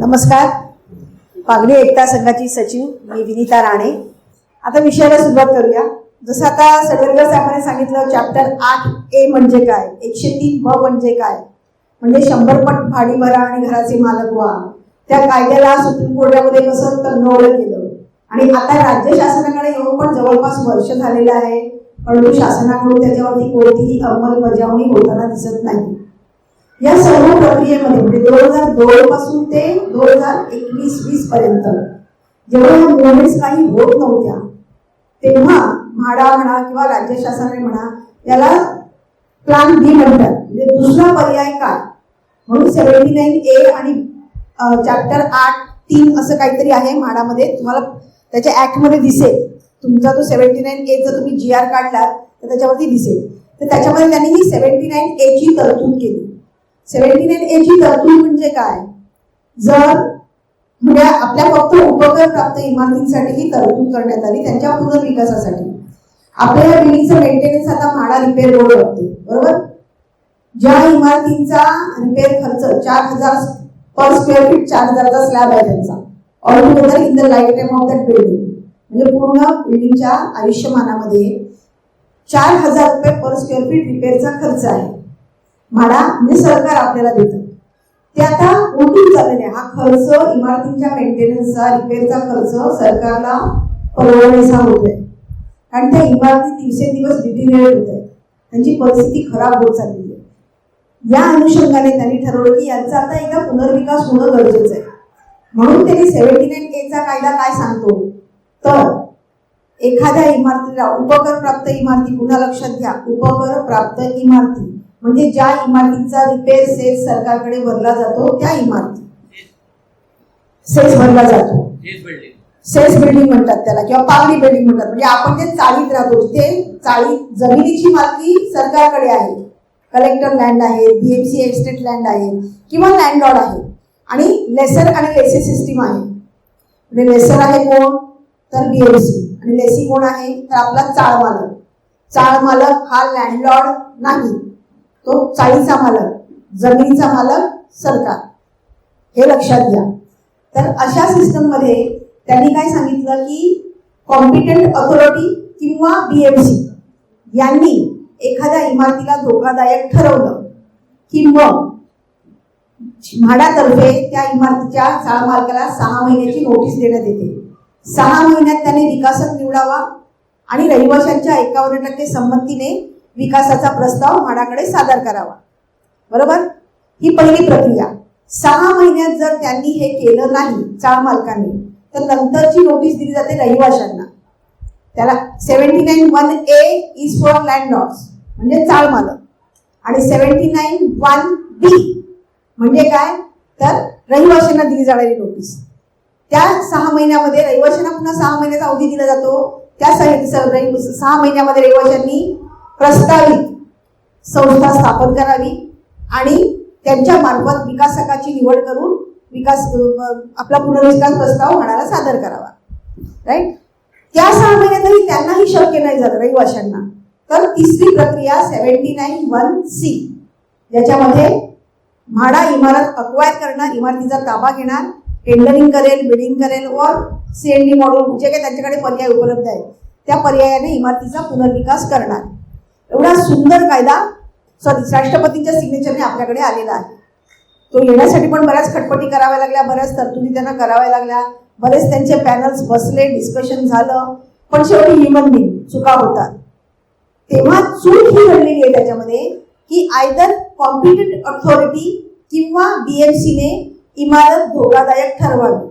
नमस्कार. पागडी एकता संघाची सचिव मी विनिता राणे. आता विषयाला सुरुवात करूया. जसं आता सगळ्या साहेबांनी सांगितलं चॅप्टर आठ ए म्हणजे काय? एकशे तीन ब म्हणजे काय? म्हणजे शंभर पट भाडी भरा आणि घराचे मालक व्हा. त्या कायद्याला सुप्रीम कोर्टामध्ये कसं तंगवलं गेलं? आणि आता राज्य शासनाकडे येऊन पण जवळपास वर्ष झालेलं आहे. परंतु शासनाकडून त्याच्यावरती कोणतीही अंमलबजावणी होताना दिसत नाही. या सर्व प्रक्रियेमध्ये म्हणजे दोन हजार दोन पासून ते दोन हजार एकवीस वीस पर्यंत जेव्हा या मुवमेंट्स काही होत नव्हत्या तेव्हा म्हाडा म्हणा किंवा राज्य शासनाने म्हणा याला प्लान बी म्हणतात. म्हणजे दुसरा पर्याय काय? म्हणून सेव्हन्टी नाईन ए आणि चॅप्टर आठ तीन असं काहीतरी आहे म्हाडामध्ये. तुम्हाला त्याच्या ऍक्टमध्ये दिसेल. तुमचा जो सेव्हन्टी नाईन ए जर तुम्ही जी आर काढला तर त्याच्यावरती दिसेल. तर त्याच्यामध्ये त्यांनी ही सेव्हन्टी नाईन ए ची तरतूद केली. सेव्हन्टी नाईन ए तरतूद म्हणजे काय? जर म्हणजे आपल्या फक्त उपकर प्राप्त इमारतींसाठी ही तरतूद करण्यात आली त्यांच्या पुनर्विकासासाठी. आपल्या या बिल्डिंगचं मेंटेनन्स आता म्हाडा रिपेअर बोर्ड लागते बरोबर? ज्या इमारतींचा रिपेअर खर्च चार हजार पर स्क्वेअर फीट चार हजारचा स्लॅब आहे त्यांचा. All together in the life time of that building म्हणजे पूर्ण बिल्डिंगच्या आयुष्यमानामध्ये चार हजार रुपये पर स्क्वेअर फीट रिपेअरचा खर्च आहे. म्हणा म्हणजे सरकार आपल्याला देतं. ते आता उठून चाललेले हा खर्च इमारतींच्या मेंटेनन्सचा रिपेअरचा खर्च सरकारला परवडण्याचा होतोय कारण त्या इमारती दिवसेंदिवस डिटिरिएट होत आहेत. त्यांची परिस्थिती खराब होत चाललेली आहे. या अनुषंगाने त्यांनी ठरवलं की यांचा आता एकदा पुनर्विकास होणं गरजेचं आहे. म्हणून त्यांनी सेव्हन्टी नाईन एचा कायदा काय सांगतो? तर एखाद्या इमारतीला उपकर प्राप्त इमारती पुन्हा लक्षात घ्या. उपकर प्राप्त इमारती. म्हणजे ज्या इमारतीचा रिपेअर सेस सरकारकडे भरला जातो त्या इमारती. सेस भरला जातो. हेच बिल्डिंग सेस बिल्डिंग म्हणतात त्याला किंवा पागडी बिल्डिंग म्हणतात. म्हणजे आपण जे चाळीत राहतो तिथे चाळी जमिनीची मालकी सरकारकडे आहे. कलेक्टर लँड आहे बीएमसी एस्टेट लँड आहे किंवा लँडलॉर्ड आहे. आणि लेसर आणि लेसी सिस्टीम आहे. म्हणजे लेसर आहे कोण? तर बीएमसी आणि लेसी कोण आहे? तर आपला चाळ मालक चाळ मालक हा लँडलॉर्ड नाही. तो चाळीचा मालक जमिनीचा मालक सरकार. हे लक्षात घ्या. तर अशा सिस्टममध्ये त्यांनी काय सांगितलं की कॉम्पिटंट ऑथॉरिटी किंवा बी एम सी यांनी एखाद्या इमारतीला धोकादायक ठरवलं की मग म्हाडातर्फे त्या इमारतीच्या चाळ मालकाला सहा महिन्याची नोटीस देण्यात येते. सहा महिन्यात त्याने विकासक निवडावा आणि रहिवाशांच्या एकावन्न टक्के संमतीने विकासाचा प्रस्ताव म्हाडाकडे सादर करावा. बरोबर? ही पहिली प्रक्रिया. सहा महिन्यात जर त्यांनी हे केलं नाही चाळ मालकाने तर नंतरची नोटीस दिली जाते रहिवाशांना. त्याला seventy nine one A is for landlords म्हणजे चाळ मालक. आणि सेव्हन्टी नाईन वन बी म्हणजे काय? तर रहिवाशांना दिली जाणारी नोटीस त्या सहा महिन्यामध्ये रहिवाशांना पुन्हा सहा महिन्याचा अवधी दिला जातो. त्या सह- सहा महिन्यामध्ये रहिवाशांनी प्रस्तावित संस्था स्थापन करावी आणि त्यांच्या मार्फत विकासकाची निवड करून विकास आपला पुनर्विकास प्रस्ताव म्हणाला सादर करावा. राईट त्या सहा महिन्यातही त्यांनाही शक्य नाही झालं रहिवाशांना. तर तिसरी प्रक्रिया सेव्हन्टी नाईन वन सी ज्याच्यामध्ये म्हाडा इमारत अक्वायर करणार इमारतीचा ताबा घेणार टेंडरिंग करेल बिल्डिंग करेल वर सीएनडी मॉडेल जे काही त्यांच्याकडे पर्याय उपलब्ध आहेत त्या पर्यायाने इमारतीचा पुनर्विकास करणार. एवढा सुंदर कायदा सॉरी राष्ट्रपतींच्या सिग्नेचरने आपल्याकडे आलेला आहे. तो येण्यासाठी पण बऱ्याच खटपटी कराव्या लागल्या बऱ्याच तरतुदी त्यांना कराव्या लागल्या. बरेच त्यांचे पॅनल्स बसले डिस्कशन झालं. पण शेवटी ह्युमन बिंग चुका होतात. तेव्हा चूक ही घडलेली आहे त्याच्यामध्ये की आयदर कॉम्पिटंट अथॉरिटी किंवा बीएमसीने इमारत धोकादायक ठरवावी.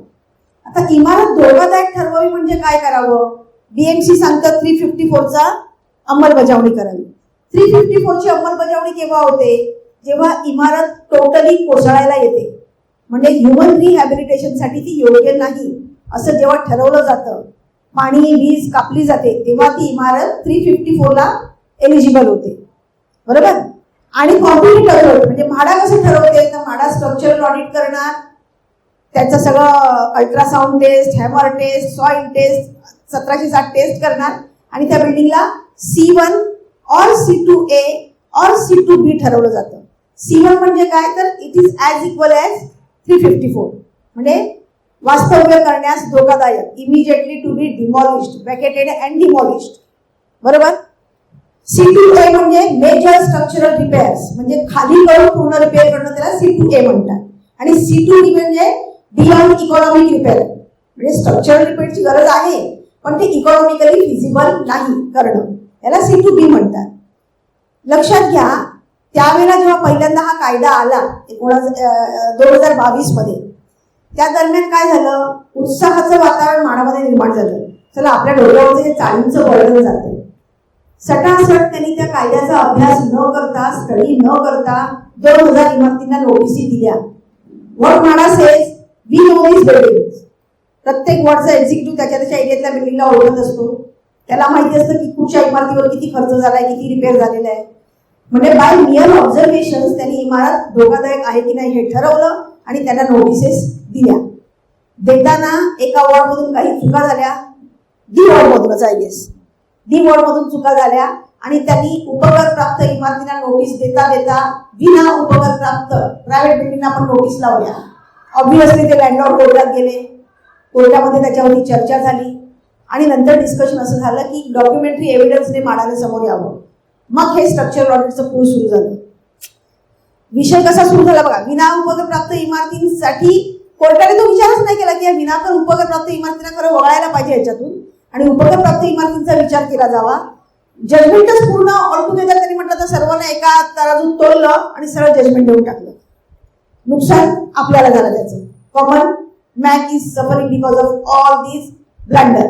आता इमारत धोकादायक ठरवावी म्हणजे काय करावं? बीएमसी सांगतं थ्री फिफ्टी फोरचा अंमलबजावणी करावी. थ्री फिफ्टी फोरची अंमलबजावणी केव्हा होते? जेव्हा इमारत टोटली कोसळायला येते. म्हणजे ह्युमन रिहॅबिलिटेशनसाठी ती योग्य नाही असं जेव्हा ठरवलं जातं पाणी वीज कापली जाते तेव्हा ती इमारत थ्री फिफ्टी फोरला एलिजिबल होते. बरोबर? आणि कॉम्पिटंट अथॉरिटी म्हणजे म्हाडा कसं ठरवते? तर म्हाडा स्ट्रक्चरल ऑडिट करणार. त्याचं सगळं ultrasound test hammer test soil test सतराशे साठ टेस्ट करणार. आणि त्या बिल्डिंगला C one or C two A or C two B ठरवलं जातं. सी वन म्हणजे काय? तर it is as equal as three fifty four म्हणजे वास्तव्य करण्यास धोकादायक immediately to be demolished vacated and demolished बरोबर? सी टू ए म्हणजे मेजर स्ट्रक्चरल रिपेअर्स म्हणजे खाली करून पूर्ण रिपेअर करणं त्याला सी टू ए म्हणतात. आणि सी टू डी म्हणजे बियॉन्ड इकॉनॉमिक रिपेअर म्हणजे स्ट्रक्चरल रिपेअरची गरज आहे पण ते इकॉनॉमिकली फिजिबल नाही करणं. याला सी टू बी म्हणतात. लक्षात घ्या त्यावेळेला जेव्हा पहिल्यांदा हा कायदा आला एकोणा दोन हजार बावीसमध्ये त्या दरम्यान काय झालं? उत्साहाचं वातावरण मानामध्ये निर्माण झालं. चला आपल्या डोक्यावरचं हे चाळींचं वर्णन जाते. सटासट त्यांनी त्या कायद्याचा अभ्यास न करता स्टडी न करता दोन हजार इमारतींना नोटिसी दिल्या. What MHADA we know this building प्रत्येक वॉर्डचा एक्झिक्युटिव्ह त्याच्या त्याच्या एरियातल्या बिल्डिंगला ओळखत असतो. त्याला माहिती असतं की कुठच्या इमारतीवर किती खर्च झालाय किती रिपेअर झालेला आहे. म्हणजे बाय नियर ऑब्झर्वेशन त्यांनी इमारत धोकादायक आहे की नाही हे ठरवलं आणि त्यांना नोटिसेस दिल्या. देताना एका वॉर्डमधून काही चुका झाल्या. डी वॉर्डमधूनच आय गेस डी वॉर्डमधून चुका झाल्या आणि त्यांनी उपकर प्राप्त इमारतींना नोटीस देता देता विना उपकर प्राप्त प्रायव्हेट बिल्डिंगना पण नोटीस लावल्या. ऑब्विसली ते लँडलॉर्ड कोर्टात गेले. कोर्टामध्ये त्याच्यावरती चर्चा झाली. आणि नंतर डिस्कशन असं झालं की डॉक्युमेंटरी एव्हिडन्सने माडाने समोर यावं. मग हे स्ट्रक्चर ऑडिटचं पूल सुरू झालं. विषय कसा सुरू झाला बघा विना उपकरप्राप्त इमारतींसाठी कोर्टाने तो विचारच नाही केला की या विनाकर उपकरप्राप्त इमारतींना खरं वगळायला पाहिजे याच्यातून आणि उपकरप्राप्त इमारतींचा विचार केला जावा. जजमेंटच पूर्ण ऑलटुगेदर त्यांनी म्हटलं तर सर्वांना एका तराजूत तोडलं आणि सरळ जजमेंट देऊन टाकलं. नुकसान आपल्याला झालं त्याचं. Common man is suffering because of all this blunder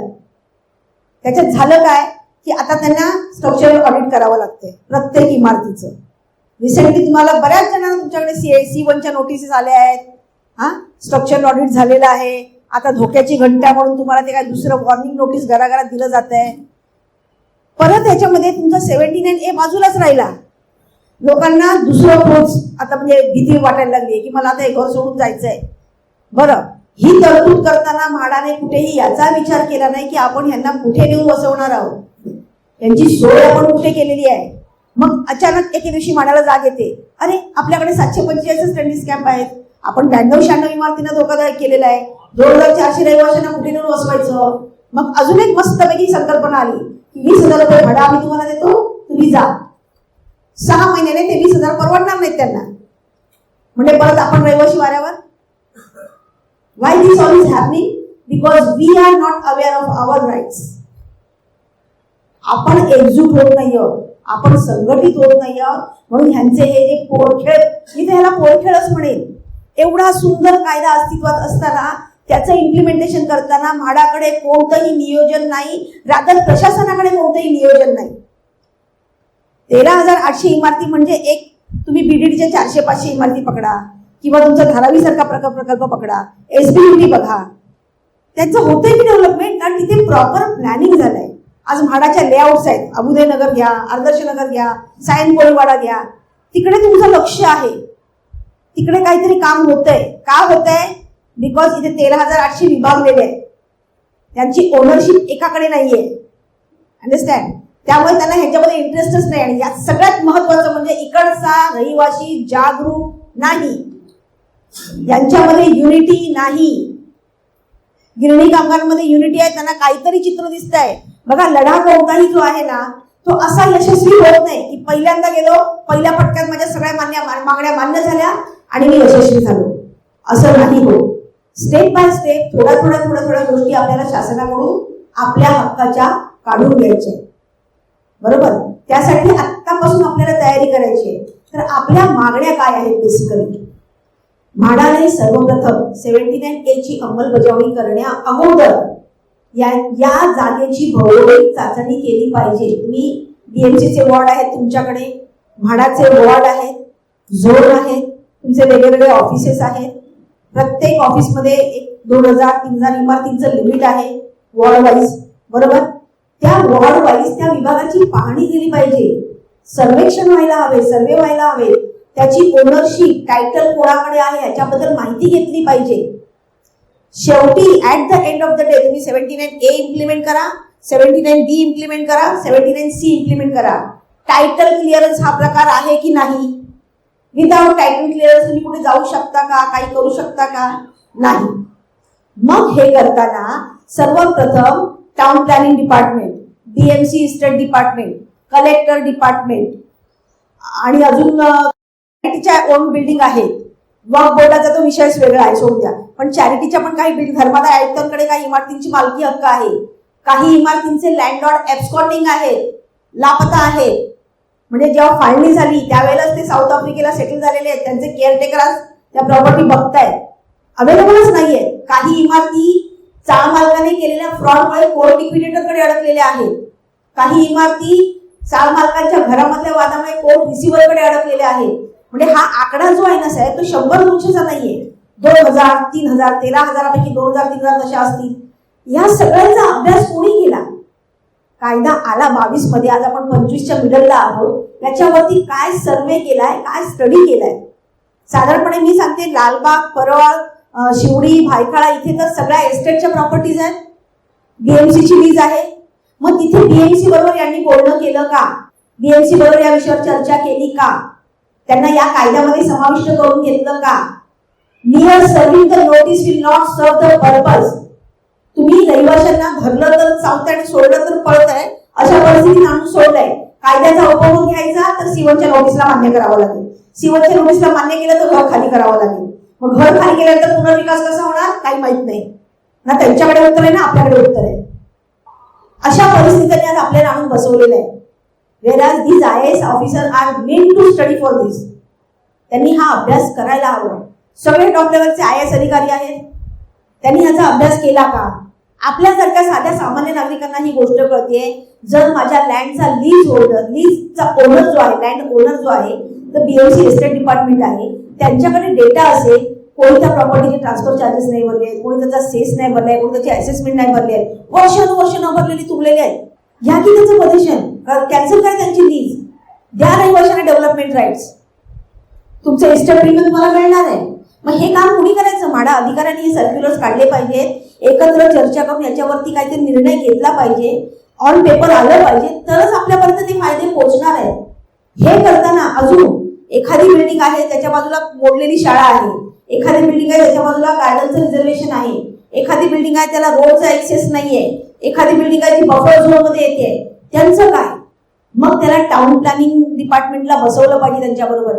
त्याच्यात झालं काय? की आता त्यांना स्ट्रक्चरल ऑडिट करावं लागतंय प्रत्येक इमारतीचं. रिसेंटली तुम्हाला बऱ्याच जणांना तुमच्याकडे सी सी वनच्या नोटिसेस आल्या आहेत. हां? स्ट्रक्चरल ऑडिट झालेलं आहे. आता धोक्याची घंटा म्हणून तुम्हाला ते काय दुसरं वॉर्निंग नोटीस घराघरात दिलं जात आहे. परत ह्याच्यामध्ये तुमचा सेव्हन्टी नाईन ए बाजूलाच राहिला. लोकांना दुसरं पोच आता म्हणजे भीती वाटायला लागली की मला आता हे घर सोडून जायचं आहे बरं. ही तरतूद करताना म्हाडाने कुठेही याचा विचार केला नाही की आपण ह्यांना कुठे नेऊन बसवणार आहोत. यांची सोय आपण कुठे केलेली आहे? मग अचानक एके दिवशी माडाला जाग येते. अरे आपल्याकडे सातशे पंचेचाळीस स्टडीज कॅम्प आहेत. आपण ब्याण्णव शहाण्णव इमारतींना धोकादायक केलेला आहे. दोन हजार चारशे रहिवाशांना कुठे नेऊन बसवायचं? मग अजून एक मस्तपैकी संकल्पना आली की वीस हजार रुपये भाडा आम्ही तुम्हाला देतो तुम्ही जा. सहा महिन्याने ते वीस हजार परवडणार नाहीत त्यांना. म्हणजे परत आपण रहिवाशी वाऱ्यावर why this all is happening? Because we are not aware of our rights आपण एकजूट होत नाही आहोत आपण संघटित होत नाही आहोत म्हणून ह्यांचे हे जे पोरखेळ मी तर ह्याला पोरखेळच म्हणेन. एवढा सुंदर कायदा अस्तित्वात असताना त्याचं इम्प्लिमेंटेशन करताना म्हाडाकडे कोणतंही नियोजन नाही रादर प्रशासनाकडे कोणतंही नियोजन नाही. तेरा हजार आठशे इमारती म्हणजे एक तुम्ही बीडीडीच्या चारशे पाचशे इमारती पकडा. किंवा तुमचा धारावी सारखा प्रकल्प प्रकल्प पकडा एसबीटी बघा. त्यांचं होतंय की डेव्हलपमेंट कारण तिथे प्रॉपर प्लॅनिंग झालंय. आज म्हाडाच्या लेआउट्स आहेत. अबुदय नगर घ्या आदर्श नगर घ्या सायन कोळीवाडा घ्या. तिकडे तुमचं लक्ष आहे. तिकडे काहीतरी काम होतंय. का होतंय? बिकॉज इथे तेरा हजार आठशे विभागलेले आहेत. त्यांची ओनरशिप एकाकडे नाहीये. अंडरस्टँड त्यामुळे त्यांना ह्याच्यामध्ये इंटरेस्टच नाही. आणि यात सगळ्यात महत्वाचं म्हणजे इकडचा रहिवासी जागरूक नाही. यांच्यामध्ये युनिटी नाही. गिरणी कामगारांमध्ये युनिटी आहे त्यांना काहीतरी चित्र दिसत आहे बघा लढा कोणताही जो आहे ना तो असा यशस्वी होत नाही की पहिल्यांदा गेलो पहिल्या पटक्यात माझ्या सगळ्या मान्य मागण्या मान्य झाल्या आणि मी यशस्वी झालो. असं नाही हो स्टेप बाय स्टेप थोड्या थोड्या थोड्या थोड्या गोष्टी आपल्याला शासनाकडून आपल्या हक्काच्या काढून घ्यायच्या बरोबर? त्यासाठी आत्तापासून आपल्याला तयारी करायची आहे. तर आपल्या मागण्या काय आहेत बेसिकली म्हाडाने सर्वप्रथम सेव्हन्टी नाईन ए ची अंमलबजावणी करण्या अगोदर या या जागेची भौगोलिक चाचणी केली पाहिजे. मी बीएमसीचे वॉर्ड आहेत तुमच्याकडे म्हाडाचे वॉर्ड आहेत झोन आहेत तुमचे वेगवेगळे ऑफिसेस आहेत. प्रत्येक ऑफिसमध्ये एक दोन हजार तीन हजार इमारतींचं लिमिट आहे वॉर्ड वाईज. बरोबर? त्या वॉर्ड वाईज त्या विभागाची पाहणी केली पाहिजे. सर्वेक्षण व्हायला हवे सर्वे व्हायला हवे. त्याची ओनरशिप टायटल कोणाकडे आहे याच्याबद्दल माहिती घेतली पाहिजे. शेवटी at the end of the day तुम्ही सेव्हन्टी नाईन ए इम्प्लिमेंट करा सेव्हन्टी नाईन बी इम्प्लिमेंट करा सेव्हन्टी नाईन सी इम्प्लिमेंट करा. टायटल क्लिअरन्स हा प्रकार आहे की नाही? विदाउट टायटल क्लिअरन्स तुम्ही कुठे जाऊ शकता का? काही करू शकता का? नाही. मग हे करताना सर्वप्रथम town planning department BMC estate department collector department आणि अजून चॅरिटीच्या ओन बिल्डिंग आहेत वक्फ बोर्डाचा तो विषयच वेगळा आहे सोडून द्या. पण चॅरिटीच्या पण काही बिल्डिंग धर्मादाय आयुक्तांकडे काही इमारतींची मालकी हक्क आहे. काही इमारतींचे लँडलॉर्ड एब्स्कॉन्डिंग आहे लापता आहे म्हणजे जेव्हा फाळणी झाली त्यावेळेलाच ते साऊथ आफ्रिकेला सेटल झालेले आहेत. त्यांचे केअरटेकर आज त्या प्रॉपर्टी बघतायत. अवेलेबलच नाहीये. काही इमारती चाळ मालकाने केलेल्या फ्रॉडमुळे कोर्ट लिक्विडेटरकडे अडकलेल्या आहेत. काही इमारती चाळ मालकांच्या घरामधल्या वादामुळे कोर्ट रिसिव्हरकडे अडकलेल्या आहेत. म्हणजे हा आकडा जो आहे ना साहेब तो शंभर दोनशेचा नाहीये. दोन हजार तीन हजार तेरा हजारापैकी दोन हजार तीन हजार तशा असतील? या सगळ्यांचा अभ्यास कोणी केला? कायदा आला बावीसमध्ये आज आपण पंचवीसच्या मिडलला आहोत. याच्यावरती काय सर्वे केलाय काय स्टडी केलाय? साधारणपणे मी सांगते लालबाग परळ शिवडी भायखळा इथे तर सगळ्या एस्टेटच्या प्रॉपर्टीज आहेत. बीएमसीची लीज आहे. मग तिथे बीएमसी बरोबर यांनी बोलणं केलं का? बीएमसी बरोबर या विषयावर चर्चा केली का? त्यांना या कायद्यामध्ये समाविष्ट करून घेतलं का? Near serving the notice will not serve the purpose तुम्ही रहिवाशांना धरलं तर चालतंय आणि सोडलं तर पळतंय. अशा परिस्थितीत आणून सोडलंय. कायद्याचा उपभोग घ्यायचा तर सिवनच्या नोटीसला मान्य करावं लागेल. सिवनच्या नोटीसला मान्य केलं तर घर खाली करावं लागेल. मग घर खाली केल्यानंतर पुनर्विकास कसा होणार? काही माहीत नाही. ना त्यांच्याकडे उत्तर आहे ना आपल्याकडे उत्तर आहे. अशा परिस्थितीने आज आपल्याला आणून बसवलेलं आहे. Whereas these I S officer are meant to study for त्यांनी हा अभ्यास करायला हवा. सगळे टॉप लेवलचे आय एस अधिकारी आहेत. त्यांनी ह्याचा अभ्यास केला का? आपल्यासारख्या साध्या सामान्य नागरिकांना ही गोष्ट कळते जर माझ्या लँडचा लीज होल्डर लीजचा ओनर जो आहे लँड ओनर जो आहे तर बीएमसी एस्टेट डिपार्टमेंट आहे. त्यांच्याकडे डेटा असेल कोणी त्या प्रॉपर्टीचे ट्रान्सफर चार्जेस नाही भरले आहेत, कोणी त्याचा सेस नाही भरलाय कोणी त्याची असेसमेंट नाही भरली आहे. वर्षानुवर्ष न भरलेली तुंबलेली आहेत. ह्या की त्याचं पजेशन कॅन्सल करा त्यांची लीज द्या रहिवाशांना डेव्हलपमेंट राईट्स तुमचं इस्टेट बिल तुम्हाला मिळणार आहे. मग हे काम कुणी करायचं? माडा अधिकाऱ्यांनी हे सर्क्युलर्स काढले पाहिजेत. एकत्र चर्चा करून याच्यावरती काहीतरी निर्णय घेतला पाहिजे. ऑन पेपर आलं पाहिजे. तरच आपल्यापर्यंत ते फायदे पोहोचणार आहेत. हे करताना अजून एखादी बिल्डिंग आहे त्याच्या बाजूला मोडलेली शाळा आहे. एखादी बिल्डिंग आहे त्याच्या बाजूला गार्डनचं रिझर्वेशन आहे. एखादी बिल्डिंग आहे त्याला रोडचा ऍक्सेस नाहीये. एखादी बिल्डिंग आहे ती बफर झोनमध्ये येते. त्यांचं काय? मग त्याला टाउन प्लॅनिंग डिपार्टमेंटला बसवलं पाहिजे त्यांच्याबरोबर.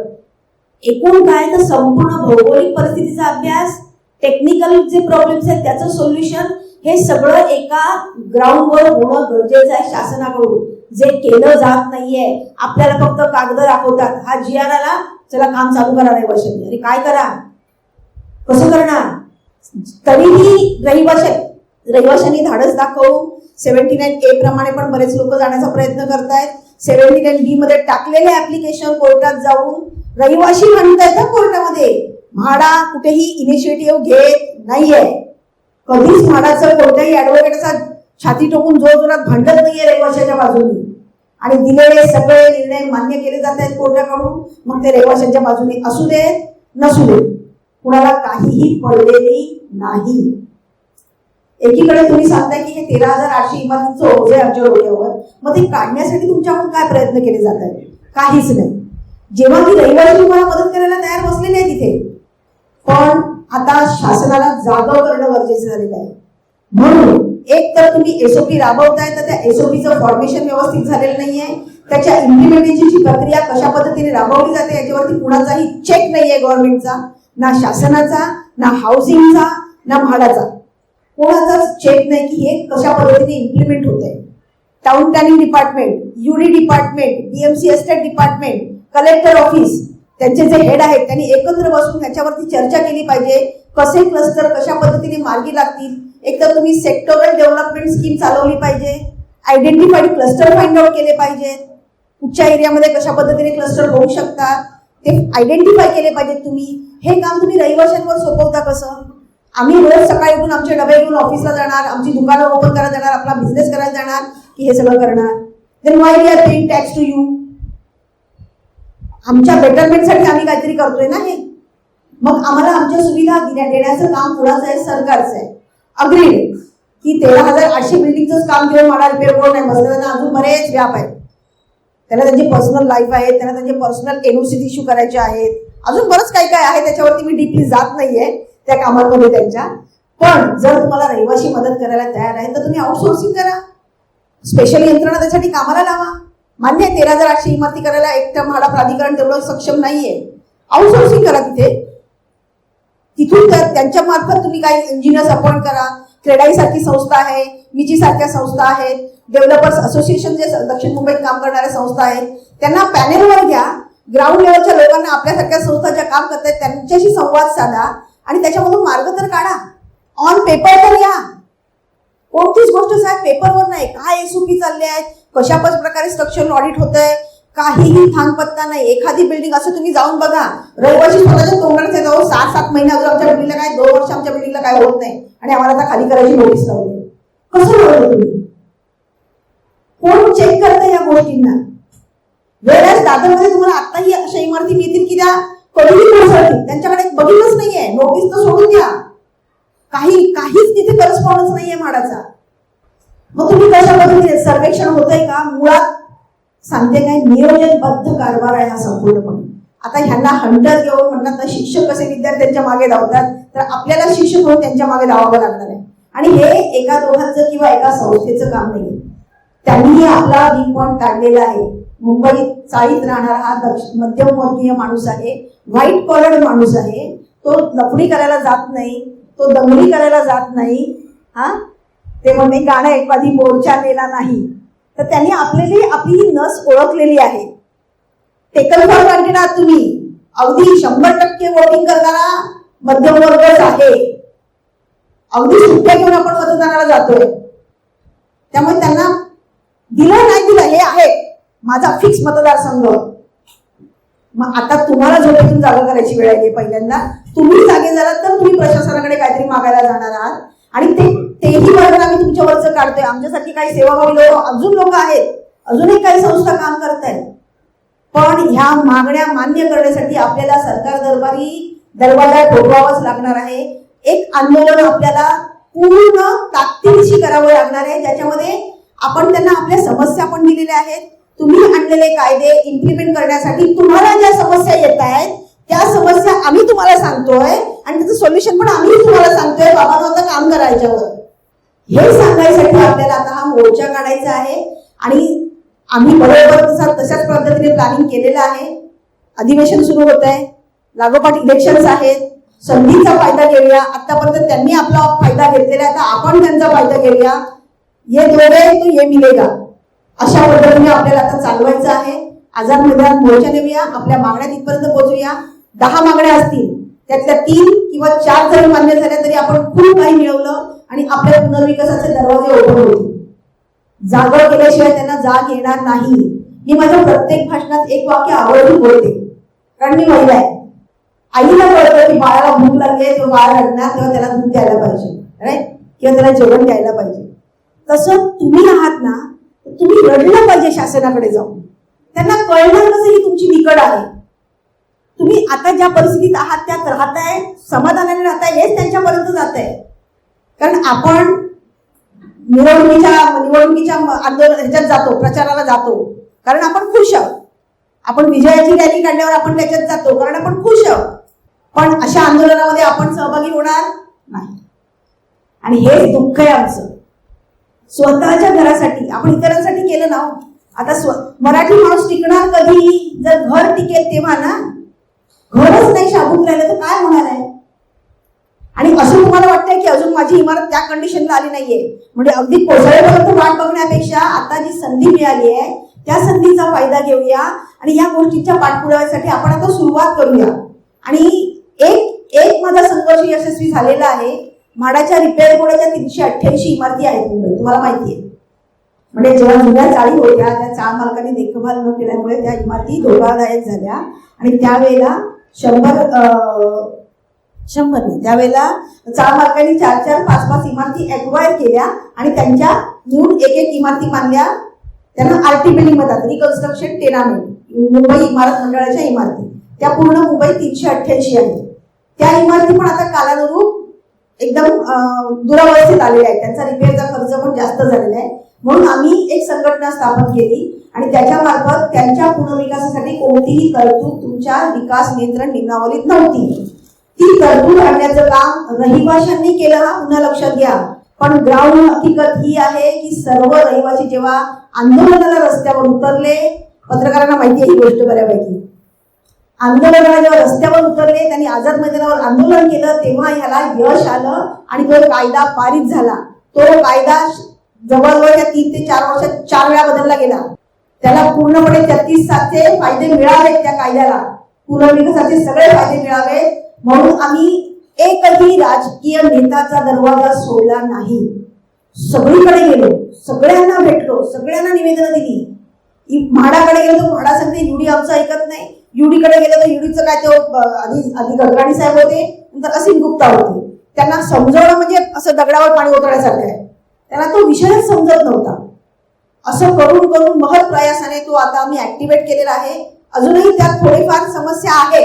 एकूण काय तर संपूर्ण भौगोलिक परिस्थितीचा अभ्यास टेक्निकल जे प्रॉब्लेम्स आहेत त्याचं सोल्युशन हे सगळं एका ग्राउंडवर होणं गरजेचं आहे शासनाकडून. जे केलं जात नाहीये आपल्याला फक्त कागद दाखवतात. हा जी आर आला चला काम चालू करा रहिवाशांनी अरे काय करा? कसं करणार? तरीही रहिवाशा रहिवाशांनी धाडस दाखवून सेव्हन्टी नाईन ए प्रमाणे पण बरेच लोक जाण्याचा प्रयत्न करतायत. सेव्हन्टी नाईन बी मध्ये टाकलेले ऍप्लिकेशन कोर्टात जाऊन रहिवाशी म्हणतायत ना कोर्टामध्ये. म्हाडा कुठेही इनिशिएटिव्ह घेत नाहीये. कधीच म्हाडाचं कोणत्याही ऍडव्होकेटचा छाती टोकून जोर जोरात भांडत नाहीये रहिवाशाच्या बाजूने. आणि दिलेले सगळे निर्णय मान्य केले जात आहेत कोर्टाकडून. मग ते रहिवाशांच्या बाजूने असू देत नसू देत. कुणाला काहीही पडलेली नाही. एकीकडे तुम्ही सांगताय की हे तेरा हजार आठशे इमारतीचं ओझे आमच्या डोक्यावर. मग ते काढण्यासाठी तुमच्याकडून काय प्रयत्न केले जात आहेत? काहीच नाही. जेव्हा ती रहिवासी तुम्हाला मदत करायला तयार बसलेली आहे तिथे पण आता शासनाला जागं करणं गरजेचं झालेलं आहे. म्हणून एक तर तुम्ही एसओपी राबवताय तर त्या एसओपीचं फॉर्मेशन व्यवस्थित झालेलं नाहीये. त्याच्या इम्प्लिमेंटेशनची प्रक्रिया कशा पद्धतीने राबवली जाते याच्यावरती कुणाचाही चेक नाहीये गव्हर्नमेंटचा ना शासनाचा ना हाऊसिंगचा ना म्हाडाचा कोणाचाच चेक नाही की हे कशा पद्धतीने इम्प्लिमेंट होत आहे town planning department UD department DMC estate department collector office त्यांचे जे हेड आहेत त्यांनी एकत्र बसून त्याच्यावरती चर्चा केली पाहिजे. कसे क्लस्टर कशा पद्धतीने मार्गी लागतील? एक तर तुम्ही सेक्टोरल डेव्हलपमेंट स्कीम चालवली पाहिजे. आयडेंटिफाईड क्लस्टर फाइंड आउट केले पाहिजेत कुठच्या एरियामध्ये कशा पद्धतीने क्लस्टर होऊ शकतात? ते आयडेंटिफाय केले पाहिजेत तुम्ही. हे काम तुम्ही रहिवाशांवर सोपवता कसं? आम्ही रोज सकाळी उठून आमचे डबे घेऊन ऑफिसला जाणार आमची दुकानं ओपन करायला जाणार आपला बिझनेस करायला जाणार की हे सगळं करणार. Then why we are paying tax to you आमच्या बेटरमेंटसाठी आम्ही काहीतरी करतोय ना हे? मग आम्हाला आमच्या सुविधा देण्याचं काम कुणाचं आहे सरकारचं आहे. अग्रीड की तेरा हजार आठशे बिल्डिंगचंच काम घेऊन मला रिपेअर बोर्ड नाही बसलं त्यांना अजून बरेच व्याप आहेत. त्यांना त्यांची पर्सनल लाईफ आहे त्यांना त्यांचे पर्सनल एनओसी इश्यू करायचे आहेत. अजून बरंच काही काय आहे त्याच्यावरती मी डीपली जात नाहीये. त्या कामांमध्ये त्यांच्या. पण जर तुम्हाला रहिवाशी मदत करायला तयार आहे तर तुम्ही आउटसोर्सिंग करा. स्पेशल यंत्रणा त्यासाठी कामाला लावा. मान्य आहे तेरा हजार आठशे इमारती करायला एकटं म्हाडा प्राधिकरण तेवढं सक्षम नाहीये. आउटसोर्सिंग करा तिथे. तिथून तर त्यांच्या मार्फत तुम्ही काही इंजिनियर्स अपॉइंट करा. क्रेडाई सारखी संस्था आहे मिची सारख्या संस्था आहेत. डेव्हलपर्स असोसिएशन जे दक्षिण मुंबईत काम करणाऱ्या संस्था आहेत त्यांना पॅनेलवर घ्या. ग्राउंड लेवलच्या लोकांना आपल्यासारख्या संस्था ज्या काम करतात त्यांच्याशी संवाद साधा. आणि त्याच्यामधून मार्ग तर काढा. ऑन पेपर तर या. कोणतीच गोष्ट साहेब पेपरवर नाही. काय एसओपी चालले आहेत? कशापच प्रकारे स्ट्रक्चर ऑडिट होत आहे काहीही थांगपत्ता नाही. एखादी बिल्डिंग असं तुम्ही जाऊन बघा. रहिवाशी स्वतःच्या तोंडाने जाऊ सात सात महिने अजून आमच्या बिल्डिंगला काय? दोन वर्ष आमच्या बिल्डिंगला काय होत नाही. आणि आम्हाला आता खाली करायची नोटीस लावली. कसं तुम्ही? कोण चेक करतं या गोष्टींना? वेळेस दादरमध्ये तुम्हाला आताही अशा इमारती मिळतील की त्या कधीही कोसळतील त्यांच्याकडे बघितलंच नाहीये. नोटीस तर सोडून द्या. काही काहीच तिथे करस्पॉन्डन्स नाहीये माडाचा. मग तुम्ही कशा पद्धतीने सर्वेक्षण होतंय का? मुळात सांगते काय? नियोजनबद्ध कारभार आहे हा संपूर्णपणे. आता ह्यांना हंटर घेऊन म्हणतात तर शिक्षक कसे विद्यार्थ्यांच्या मागे धावतात तर आपल्याला शिक्षक म्हणून त्यांच्या मागे धावावं लागणार आहे. आणि हे एका दोघांचं किंवा एका संस्थेचं काम नाही त्यांनी आपला वीक पॉईंट काढलेला आहे. मुंबईत चाळीत राहणारा हा दक्ष मध्यमवर्गीय माणूस आहे. व्हाईट कॉलर माणूस आहे. तो लफडी करायला जात नाही. तो दंगली करायला जात नाही. हा? ते म्हणणे गाणं एखादी मोर्चा नेला नाही. तर त्यांनी आपलेली आपली ही नस ओळखलेली आहे. टेकल फॉर तुम्ही. अगदी शंभर टक्के वोटिंग करणारा मध्यमवर्गच आहे. अगदी सुट्ट्या घेऊन आपण मतदानाला जातोय. त्यामुळे त्यांना दिलं नाही दिलं हे आहे. माझा फिक्स मतदारसंघ. मग आता तुम्हाला झोपेतून जागा करायची वेळ आहे पहिल्यांदा. तुम्ही जागे झालात तर तुम्ही प्रशासनाकडे काहीतरी मागायला जाणार आहात. आणि ते तेही वर्ग आम्ही तुमच्यावरच काढतोय. आमच्यासाठी काही सेवाभावी लोक अजून लोक आहेत. अजूनही काही संस्था काम करत आहेत पण ह्या मागण्या मान्य करण्यासाठी आपल्याला सरकार दरबारी दरवाजा ठोकवावंच लागणार आहे. एक आंदोलन आपल्याला पूर्ण ताकदीशी करावं लागणार आहे. ज्याच्यामध्ये आपण त्यांना आपल्या समस्या पण दिलेल्या आहेत. तुम्ही आणलेले कायदे इम्प्लिमेंट करण्यासाठी तुम्हाला ज्या समस्या येत आहेत त्या समस्या आम्ही तुम्हाला सांगतोय आणि त्याचं सोल्युशन पण आम्ही तुम्हाला सांगतोय. बाबा आता काम करायच्यावर हे सांगायसाठी आपल्याला आता हा मोर्चा काढायचा आहे आणि आम्ही बरोबर तसा तशाच पद्धतीने प्लॅनिंग केलेलं आहे. अधिवेशन सुरू होत आहे. लागोपाठ इलेक्शन्स आहेत. संधीचा फायदा घेऊया. आतापर्यंत त्यांनी आपला फायदा घेतलेला आहे. आता आपण त्यांचा फायदा घेऊया. ये दोघे तो ये मिलेगा. अशा पद्धतीने आपल्याला आता चालवायचं आहे. आझाद मैदानात मोर्चा देऊया आपल्या मागण्या तिथपर्यंत पोहोचूया. दहा मागण्या असतील. त्यातल्या तीन किंवा चार जरी मान्य झाल्या तरी आपण खूप काही मिळवलं आणि आपल्या पुनर्विकासाचे दरवाजे ओपन होतील. जागळ केल्याशिवाय त्यांना जाग येणार नाही. मी माझ्या प्रत्येक भाषणात एक वाक्य आवडून बोलते. कारण मी महिला आहे. आईला कळतं की बाळाला भूक लागली आहे तो बाळ रडणार तेव्हा त्याला दूध द्यायला पाहिजे. राईट किंवा त्याला जेवण द्यायला पाहिजे. तसं तुम्ही आहात ना तुम्ही रडलं पाहिजे शासनाकडे जाऊन. त्यांना कळणार कसं ही तुमची निकड आहे? तुम्ही आता ज्या परिस्थितीत आहात त्यात राहताय समाधानाने राहताय हेच त्यांच्यापर्यंत जात आहे कारण आपण निवडणुकीच्या निवडणुकीच्या आंदोलन ह्याच्यात जातो प्रचाराला जातो. कारण आपण खुश आहोत. आपण विजयाची रॅली काढल्यावर आपण त्याच्यात जातो कारण आपण खुश आहोत. पण अशा आंदोलनामध्ये आपण सहभागी होणार नाही. आणि हेच दुःख आहे आमचं. स्वतःच्या घरासाठी आपण इतरांसाठी केलं ना हो. आता स्व मराठी माणूस टिकणार कधी? जर घर टिकेल तेव्हा ना घरच नाही शाबूत राहिलं तर काय होणार आहे? आणि असं तुम्हाला वाटतंय की अजून माझी इमारत त्या कंडिशनला आली नाहीये. म्हणजे अगदी कोसळेपर्यंत वाट बघण्यापेक्षा आता जी संधी मिळाली आहे त्या संधीचा फायदा घेऊया आणि या गोष्टीच्या पाठपुराव्यासाठी आपण आता सुरुवात करूया. आणि एक एक माझा संघर्ष यशस्वी झालेला आहे. म्हाडाच्या रिपेअर बोर्डाच्या तीनशे अठ्ठ्याऐंशी इमारती आहेत मुंबई तुम्हाला माहिती आहे. म्हणजे जेव्हा जुन्या चाळी होत्या त्या चाळ मालकाने देखभाल न केल्यामुळे त्या इमारती धोकादायक झाल्या. आणि त्यावेळेला शंभर शंभर नाही त्यावेळेला चाळ मालकांनी चार चार पाच पाच इमारती अक्वायर केल्या आणि त्यांच्या मूळ एक एक इमारती बांधल्या त्यांना आरटी बिल्डिंग म्हणतात रिकन्स्ट्रक्शन टेनामेंट मुंबई इमारत मंडळाच्या इमारती. त्या पूर्ण मुंबई तीनशे अठ्ठ्याऐंशी आहेत त्या इमारती पण आता कालानुरूप एकदम दुरावस्थेत आलेले आहेत. त्यांचा रिपेअरचा खर्च पण जास्त झालेला आहे. म्हणून आम्ही एक संघटना स्थापन केली आणि त्याच्या मार्फत त्यांच्या पुनर्विकासासाठी कोणतीही तरतूद तुमच्या विकास नियंत्रण नियमावलीत नव्हती. ती तरतूद आणण्याचं काम रहिवाशांनी केलं हा पुन्हा लक्षात घ्या. पण ग्राउंड हकीकत ही आहे की सर्व रहिवासी जेव्हा आंदोलनाला रस्त्यावर उतरले पत्रकारांना माहिती आहे ही गोष्ट बऱ्यापैकी. आंदोलनाला जेव्हा रस्त्यावर उतरले त्यांनी आझाद मैदानावर आंदोलन केलं तेव्हा ह्याला यश आलं आणि तो कायदा पारित झाला. तो कायदा जवळजवळ त्या तीन ते चार वर्षात चार वेळा बदलला गेला. त्याला पूर्णपणे तेहतीस सातचे फायदे मिळावे त्या कायद्याला. पुनर्विकासाचे सगळे फायदे मिळावे. म्हणून आम्ही एकही राजकीय नेताचा दरवाजा सोडला नाही. सगळीकडे गेलो. सगळ्यांना भेटलो. सगळ्यांना निवेदनं दिली. म्हाडाकडे गेलो तर म्हाडा सांगते युडी आमचं ऐकत नाही. युडीकडे गेलं तर युडीचं काय तो आधी आधी गडकरी साहेब होते नंतर असीम गुप्ता होते. त्यांना समजवणं म्हणजे असं दगडावर पाणी ओतण्यासारखं आहे. त्यांना तो विषयच समजत नव्हता. असं करून करून महत् प्रयासाने तो आता आम्ही ऍक्टिव्हेट केलेला आहे. अजूनही त्यात थोडीफार समस्या आहे.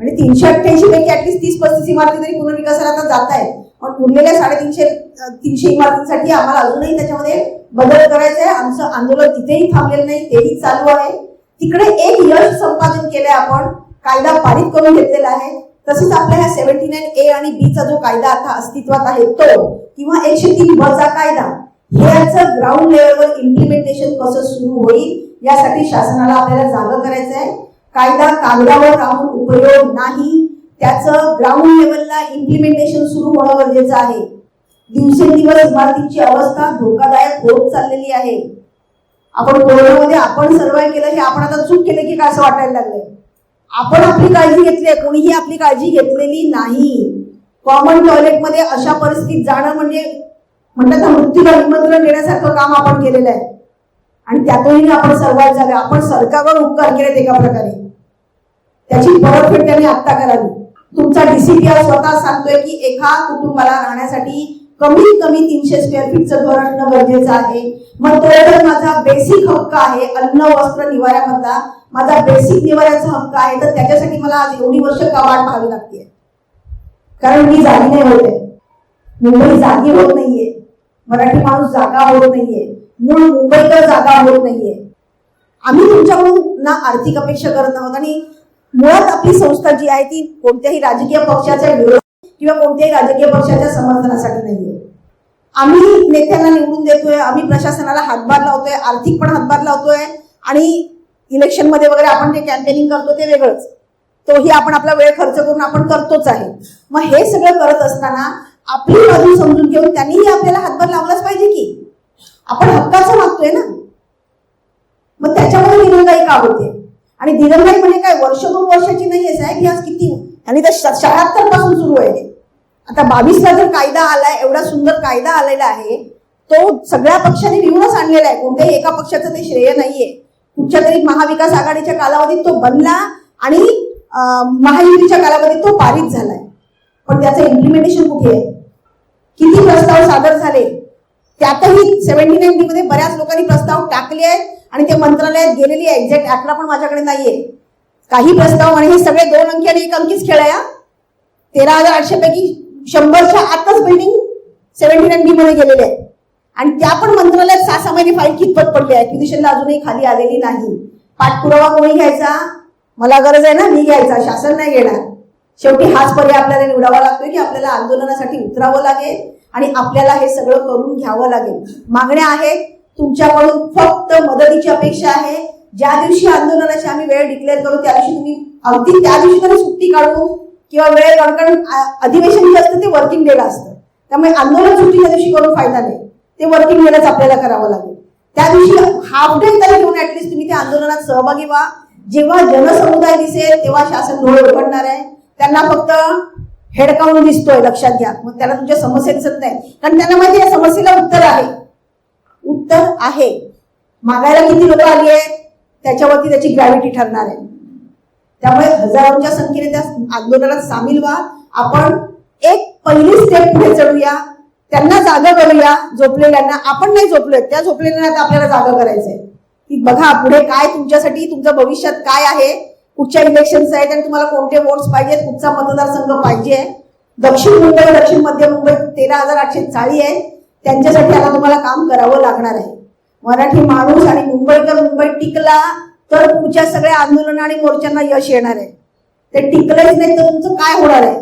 म्हणजे तीनशे अठ्ठ्याऐंशी पैकी ऍटलीस्ट तीस पस्तीस इमारती तरी पुनर्विकासाला आता जात आहे पण उरलेल्या साडेतीनशे तीनशे इमारतींसाठी आम्हाला अजूनही त्याच्यामध्ये बदल करायचा आहे. आमचं आंदोलन तिथेही थांबलेलं नाही तेही चालू आहे. तिकडे एक यश संपादन केलंय आपण कायदा पारित करून घेतलेला आहे. तसंच आपल्या ह्या सेव्हन्टी नाईन ए आणि बी चा जो कायदा आता अस्तित्वात आहे तो किंवा एकशे तीन ब चा कायदा ह्याचं ग्राउंड लेवलवर इम्प्लिमेंटेशन कसं सुरू होईल यासाठी शासनाला आपल्याला जागा करायचं आहे कायदा कागदावर राहून उपयोग नाही त्याचं ग्राउंड लेवलला इम्प्लिमेंटेशन सुरू होणं गरजेचं आहे. दिवसेंदिवस इमारतींची अवस्था धोकादायक होत चाललेली आहे. आपण कोरोनामध्ये आपण सर्वाय केलं हे आपण आता चूक केलं की काय असं वाटायला लागलंय? आपण आपली काळजी घेतली आहे कोणीही आपली काळजी घेतलेली नाही. कॉमन टॉयलेटमध्ये अशा परिस्थितीत जाणं म्हणजे म्हणतात ना मृत्यूला निमंत्रण देण्यासारखं काम आपण केलेलं आहे. आणि त्यातूनही आपण सर्वात झालं आपण सरकारवर उपकार केलेत एका प्रकारे. त्याची परतफेड त्यांनी आत्ता करावी. तुमचा डीसीपीआर स्वतः सांगतोय की एका कुटुंबाला राहण्यासाठी कमी कमी तीनशे स्क्वेअर फीटचं घर असणं गरजेचं आहे. मग तो जर माझा बेसिक हक्क आहे अन्न वस्त्र निवाऱ्याकरता माझा बेसिक निवाऱ्याचा हक्क आहे. तर त्याच्यासाठी मला आज एवढी वर्ष का वाट पाहावी लागते. कारण मी जागी नाही होते मुंबई जागी होत नाहीये. मराठी माणूस जागा होत नाहीये. मूळ मुंबईकर जागा होत नाहीये. आम्ही तुमच्याकडून ना आर्थिक अपेक्षा करत आहोत आणि मुळात आपली संस्था जी आहे ती कोणत्याही राजकीय पक्षाच्या विरोध किंवा कोणत्याही राजकीय पक्षाच्या समर्थनासाठी नाहीये. आम्ही नेत्यांना निवडून देतोय आम्ही प्रशासनाला हातभार लावतोय आर्थिक पण हातभार लावतोय आणि इलेक्शनमध्ये वगैरे आपण जे कॅम्पेनिंग करतो ते वेगळंच. तोही आपण आपला वेळ खर्च करून आपण करतोच आहे. मग हे सगळं करत असताना आपली बाजू समजून घेऊन त्यांनीही आपल्याला हातभार लावलाच पाहिजे की? आपण हक्काचं मागतोय ना? मग त्याच्यामध्ये दिरंगाई का होते? आणि दिरंगाई म्हणजे काय? वर्ष दोन वर्षाची नाही आहे साहेब ही आज किती आणि तर शहात्तरपासून सुरू आहे आता बावीसला जर कायदा आलाय एवढा सुंदर कायदा आलेला आहे तो सगळ्या पक्षांनी मिळूनच आणलेला आहे. कोणत्याही एका पक्षाचं ते श्रेय नाहीये. कुठच्या तरी महाविकास आघाडीच्या कालावधीत तो बनला आणि महायुतीच्या कालावधीत तो पारित झालाय. पण त्याचं इम्प्लिमेंटेशन कुठे आहे? किती प्रस्ताव सादर झाले? त्यातही सेव्हन्टी नाईन मध्ये बऱ्याच लोकांनी प्रस्ताव टाकले आहेत आणि ते मंत्रालयात गेलेली आहे एक्झॅक्ट आकडा पण माझ्याकडे नाहीये. काही प्रस्ताव आणि हे सगळे दोन अंकी आणि एक अंकीच खेळ आहे तेरा हजार आठशे पैकी शंभरच्या आतच बिल्डिंग सेव्हन्टी नाईन बी मध्ये गेलेले आहेत. आणि त्या पण मंत्रालयात सहा सहा महिने फाईल कितपत पडली आहे एक्विजिशनला अजूनही खाली आलेली नाही. पाठपुरावा कोणी घ्यायचा? मला गरज आहे ना मी घ्यायचा. शासन नाही घेणार. शेवटी हाच पर्याय आपल्याला निवडावा लागतोय की आपल्याला आंदोलनासाठी उतरावं लागेल आणि आपल्याला हे सगळं करून घ्यावं लागेल. मागण्या आहेत तुमच्याकडून फक्त मदतीची अपेक्षा आहे. ज्या दिवशी आंदोलनाची आम्ही वेळ डिक्लेअर करू त्या दिवशी तुम्ही अगदी त्या दिवशी तरी सुट्टी काढू किंवा वेळ काढून कारण अधिवेशन जे असतं ते वर्किंग डेला असतं. त्यामुळे आंदोलन सुट्टीच्या दिवशी करून फायदा नाही. ते वर्किंग डेलाच आपल्याला करावं लागेल. त्या दिवशी हाफ डे तरी घेऊन ऍटलीस्ट तुम्ही त्या आंदोलनात सहभागी व्हा. जेव्हा जनसमुदाय दिसेल तेव्हा शासन डोळे उघडणार आहे. त्यांना फक्त हेडकावून दिसतोय लक्षात घ्या. मग त्याला तुमच्या समस्या दिसत नाही. कारण त्यांना माहिती या समस्येला उत्तर आहे. उत्तर आहे. मागायला किती लोक आली आहेत? त्याच्यावरती त्याची ग्रॅव्हिटी ठरणार आहे. त्यामुळे हजारोंच्या संख्येने त्या आंदोलनात सामील व्हा. आपण एक पहिली स्टेप पुढे चढूया. त्यांना जागा करूया. झोपलेल्यांना आपण नाही झोपलोय. त्या झोपलेल्यांना आता आपल्याला जागा करायचंय. की बघा पुढे काय तुमच्यासाठी तुमचं भविष्यात काय आहे? कुठच्या इलेक्शन्स आहेत आणि तुम्हाला कोणते वोट्स पाहिजेत? कुठचा मतदारसंघ पाहिजे? दक्षिण मुंबई दक्षिण मध्य मुंबई तेरा हजार आठशे चाळी आहे. त्यांच्यासाठी आता तुम्हाला काम करावं लागणार आहे. मराठी माणूस आणि मुंबईकर मुंबईत टिकला तर तुमच्या सगळ्या आंदोलन आणि मोर्चांना यश येणार आहे. ते टिकलंच नाही तर तुमचं काय होणार आहे?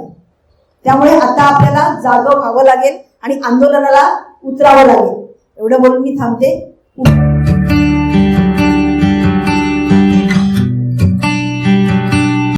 त्यामुळे आता आपल्याला जागं व्हावं लागेल आणि आंदोलनाला उतरावं लागेल. एवढं बोलून मी थांबते.